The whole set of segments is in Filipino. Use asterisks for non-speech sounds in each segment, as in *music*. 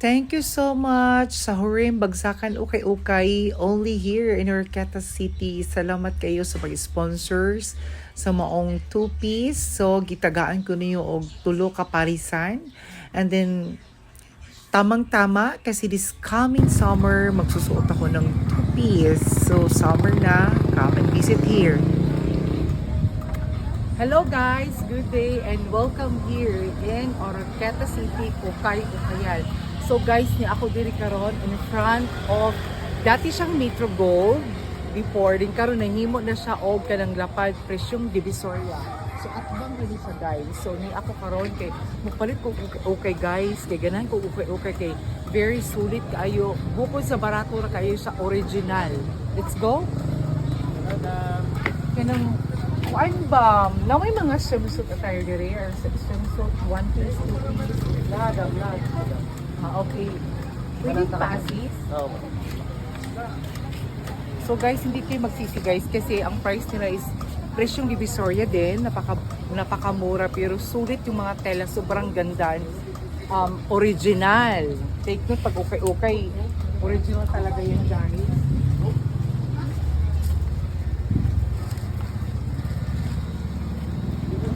Thank you so much sa Hurim Bagsakan Ukay-Ukay only here in Orqueta City. Salamat kayo sa pag-sponsors sa maong two-piece. So, gitagaan ko niyo og tulo ka parisan. And then, tamang-tama kasi this coming summer, magsusuot ako ng two-piece. So, summer na, come and visit here. Hello guys, good day and welcome here in Oroqueta City, Ukay, Ucayal. So guys, ni ako diri karon in front of dati siyang Metro Gold before din karon nahimo na siya og kanang lapad presyong Divisoria. So atbang gali siya guys. So ni ako karon kay mupalit ko okay, guys, kay ganahan ko okay okay kay very sulit kaayo bukod sa barato ra kayo sa original. Let's go. Kanang kuan ba? Na may mga swimsuit attire diri or swimsuit one piece, two piece, lahat, lahat. Ah, okay. Pwede passes? Oo. So guys, hindi kayo magsisi guys kasi ang price nila is presyong Divisoria din, napaka napakamura pero sulit yung mga tela, sobrang ganda. Um, original. Take note pag okay-okay. Original talaga yung Johnny.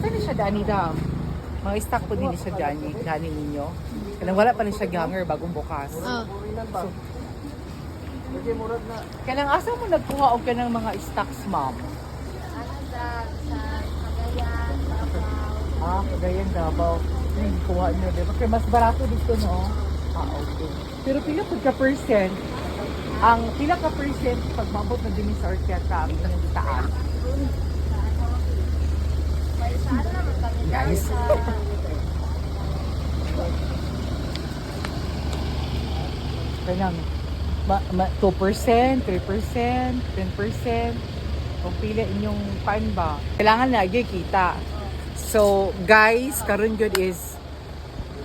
Saan siya Dani Dam? Mga stock po din siya Dani, Dani ninyo. Kailang wala pa rin siya ganger bagong bukas. Oh. Na. Kailang asa mo nagkuha og kanang mga stocks, ma'am? Ah, Cagayan Davao. Ay, kuha nyo, di ba? Kaya mas barato dito, no? Ah, okay. Pero pila po ka percent? Ang pila ka percent pag mabot na din sa orkestra, ang tanong taas. Guys. Sa Kailang, ma, ma, 2%, 3%, 10%, kung pila inyong pan ba. Kailangan lagi kita. So, guys, karon good is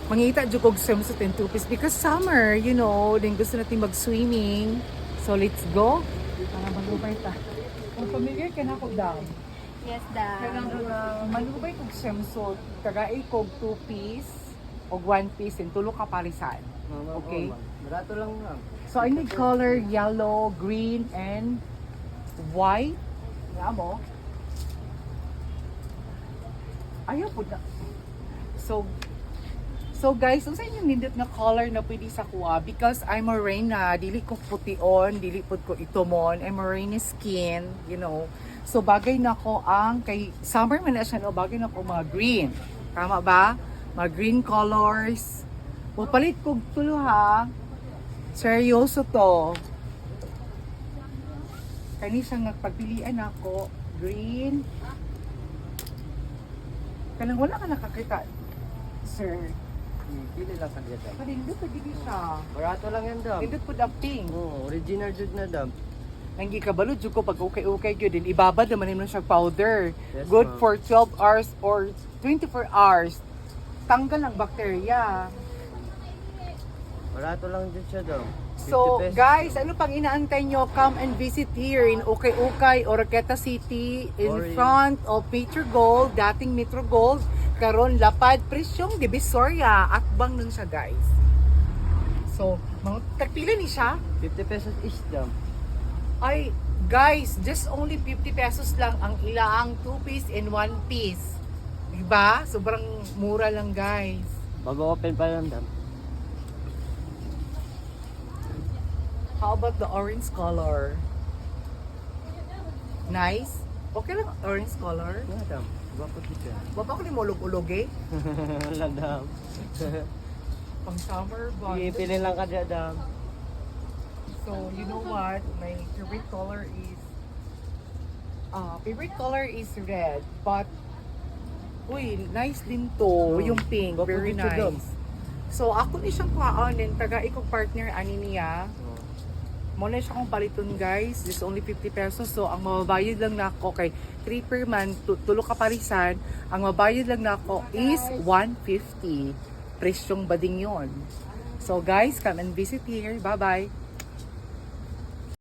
mangita jud kog swimsuit and two-piece because summer, you know, din gusto natin mag-swimming. So, let's go. Para malubay ta. Kung familiar ka na ko daw. Yes, da. Kailangan uh, malubay kog swimsuit, kagaay kog two-piece o one-piece and tulo ka parisan. Okay. Barato lang lang. So, I need color yellow, green, and white. Nga mo. Ayaw po na. So, so guys, unsa inyong nindot na color na pwede sa kuha? Because I'm a rain na, dili ko pution, dili po ko itomon. I'm a rainy skin, you know. So, bagay na ko ang, kay summer man na siya, no? bagay na ko mga green. Tama ba? Mga green colors. Pupalit ko tulo ha. Seryoso to. Kani siya nagpagpilian ako. Green. Kanang wala ka nakakita. Sir. Hmm, Pili lang sa dyan. Kanindot pa dili siya. Barato lang yan dam. Nindot po ang pink. Oo, original jud na dam. Nanggi kabalo jud ko pag okay-okay gyud din ibabad naman nimo siya powder. Yes, Good for 12 hours or 24 hours. Tanggal ang bakterya. Barato lang jud siya. 50 So, guys, ano pang inaantay nyo? Come and visit here in Ukay-Ukay, Oroqueta City, in Or in- front of Metro Gold, dating Metro Gold, karon lapad, presyong Divisoria, at bang nun siya, guys. So, mga tagpila ni siya? 50 pesos each dam. Ay, guys, just only 50 pesos lang ang ilaang 2 piece and 1 piece. Diba? Sobrang mura lang, guys. Bago open pa lang dam. How about the orange color? Nice? Okay lang orange color? Nga dam. Jud siya. Baba ko ni mulog-ulog eh. *laughs* Wala dam. Pang summer? Sige, pili lang ka dyan dam. So, you know what? My favorite color is uh, favorite color is red. But, uy, nice din to. Oh, yung pink. Very din nice. So, ako ni siyang kuhaan. Taga ikong partner, ani niya. Muna siya kong paliton guys. This is only 50 pesos. So, ang mababayad lang na ako kay 3 per month, tu- tulo ka parisan. Ang mabayad lang na ako is 150. Presyong bading yon. So guys, come and visit here. Bye-bye.